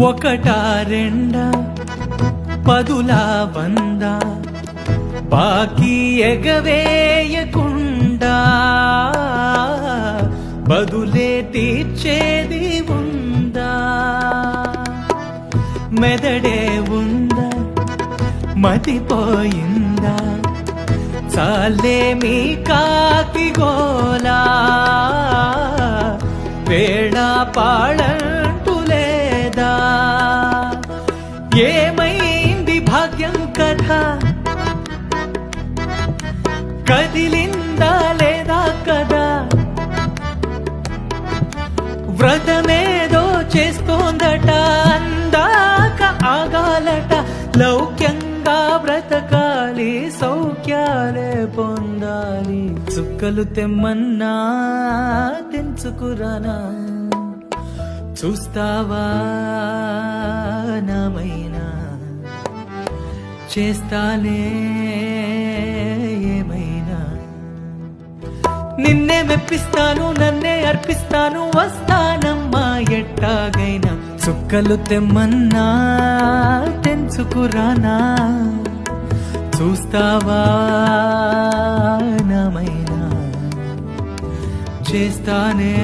ఒకటా రెండా పదులా వంద బాకీ ఎగవేయకుండా బదులే తీర్చేది ఉందా? మెదడే ఉందా? మతిపోయిందా చాలే మీ కాకి గోలా వేళ పాళ ఏమైంది భాగ్యం కథ? కదిలిందా లేదా కదా వ్రతమేదో చేస్తోందట అందాక ఆగాలట లౌక్యంగా బ్రతకాలి సౌఖ్యాలే పొందాలి. చుక్కలు తెమ్మన్నా తెంచుకురానా? చూస్తావా నామైనా చేస్తానే ఏమైనా? నిన్నే మెప్పిస్తాను నన్నే అర్పిస్తాను వస్తానమ్మా ఎట్టాగైనా. చుక్కలు తెమ్మన్నా తెంచుకురానా? చూస్తావా నమైనా? చేస్తానే